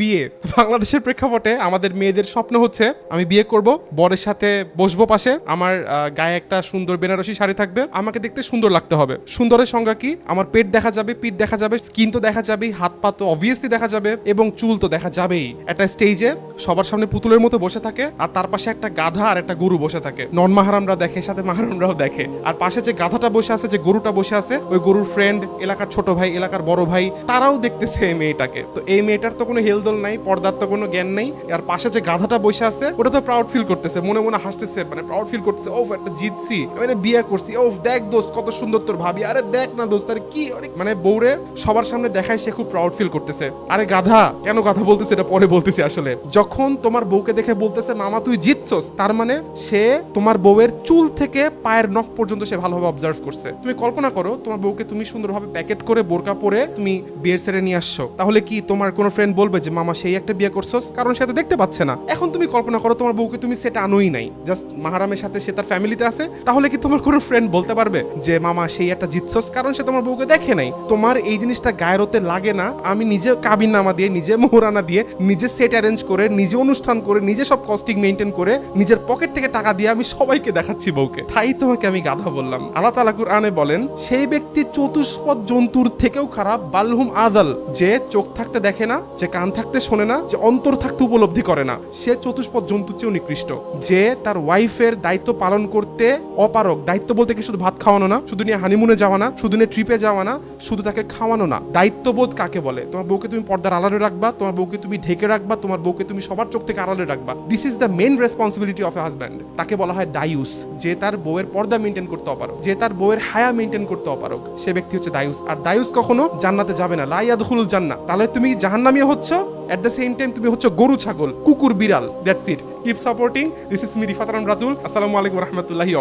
বিয়ে। বাংলাদেশের প্রেক্ষাপটে আমাদের মেয়েদের স্বপ্ন হচ্ছে, আমি বিয়ে করব, বরের সাথে বসবো পাশে, আমার গায়ে একটা সুন্দর বেনারসি শাড়ি থাকবে, আমাকে দেখতে সুন্দর লাগতে হবে। সুন্দরের সংজ্ঞা কি? আমার পেট দেখা যাবে, পিঠ দেখা যাবে, স্কিন তো দেখা যাবেই, হাত পা তো অবভিয়াসলি দেখা যাবে, এবং চুল তো দেখা যাবেই। একটা স্টেজে সবার সামনে পুতুলের মতো বসে থাকে, আর তার পাশে একটা গাধা আর একটা গরু বসে থাকে। নন মাহারামরা দেখে, সাথে মাহারামরাও দেখে। আর পাশে যে গাধাটা বসে আছে, যে গরুটা বসে আছে, ওই গরুর ফ্রেন্ড এলাকার ছোট ভাই, এলাকার বড় ভাই, তারাও দেখতেছে এই মেয়েটাকে। তো এই মেয়েটার তো কোনো হেলদোল নাই, পর্দার তো কোনো জ্ঞান নাই। আর পাশে যে গাধাটা বসে আছে, ওটা তো প্রাউড ফিল করতেছে, মনে মনে হাসতেছে মানে প্রাউড ফিল করতেছে ও একটা জিতছি। মানে বিয়ে করছি ও দেখ দোস্ত, কত সুন্দর তোর ভাবি। আরে দেখ না দোস্ত, আরে কি মানে বউরে সবার সামনে দেখায় সে খুব প্রাউড ফিল করতেছে। আরে গাধা, কেন কথা বলতেছে, এটা পরে বলতেছি আসলে। যখন তোমার বউকে দেখে বলতেছে, মামা, তুই জিতছস, তার মানে সে তোমার বউয়ের চুল থেকে পায়ের নখ পর্যন্ত সে ভালোভাবে অবজার্ভ করছে। তুমি কল্পনা করো, তোমার বউকে তুমি সুন্দরভাবে প্যাকেট করে বোরকা পরে তুমি বিয়ের সেরে নিয়ে আসছো। তাহলে কি তোমার কোনো ফ্রেন্ড বলবে যে মামা সেই একটা বিয়ে করছস, কারণ সে তো দেখতে পাচ্ছে না। এখন তুমি কল্পনা করো, তোমার বউকে তুমি সেটা আনোই নাই। জাস্ট মাহারামের সাথে সে তার ফ্যামিলিতে আছে, তাহলে কি তোমার কোনো ফ্রেন্ড বলতে পারবে যে, মামা, সেই একটা জিতছস, কারণ সে তোমার বউকে দেখে নাই? তোমার এই জিনিসটা গায়ের হতে লাগে না। আমি নিজে কাবিন নামা দিয়ে, নিজে মোহরানা দিয়ে, নিজে সেট অ্যারেঞ্জ করে, নিজে অনুষ্ঠান করে, নিজে সব কস্টিং মেনটেন করে, নিজের পকেট থেকে টাকা দিয়ে আমি সবাইকে দেখাচ্ছি বউকে। তাই তোমাকে আমি গাধা বললাম। আল্লাহ তালা কুরআনে বলেন, সেই ব্যক্তি চতুষ্পদ জন্তুর থেকেও খারাপ, বালহুম আদাল যে চোখ থাকতে দেখে না, যে কান থাকতে শোনে না, যে অন্তর থাকতে উপলব্ধি করে না। সে চতুষ্পদ জন্তুর চেয়েও নিকৃষ্ট। যে তার ওয়াইফের দায়িত্ব পালন করতে অপারক দায়িত্ব বলতে কি শুধু ভাত খাওয়ানো না? শুধু নিয়ে হানিমুনে যাওয়া না? শুধু নিয়ে ট্রিপে যাওয়া না? শুধু তাকে খাওয়ানো না? দায়িত্ববোধ কাকে বলে? তোমার বউকে তুমি পর্দার আড়ালে রাখবা, তোমার বউকে তুমি ঢেকে রাখবা, তোমার বউকে তুমি সবার চোখ থেকে আড়ালে রাখবা। This is the main responsibility of a husband তাকে বলা হয় দায়ুস। যে তার বউয়ের পর্দা মেনটেন করতে অপারক যে তার বউয়ের হায়া মেনটেন করতে অপারক সে ব্যক্তি হচ্ছে দায়ুস। আর দায়ুস কখনো জান্নাতে যাবে না। লাইয়াদখুল জান্নাত তাহলে তুমি জাহান্নামীয় হচ্ছ? এট দ্য সেম টাইম তুমি হচ্ছে গরু, ছাগল, কুকুর, বিড়াল that's it keep supporting this is me রিফাতারাম Ratul আসসালামু আলাইকুম রহমতুল্লাহি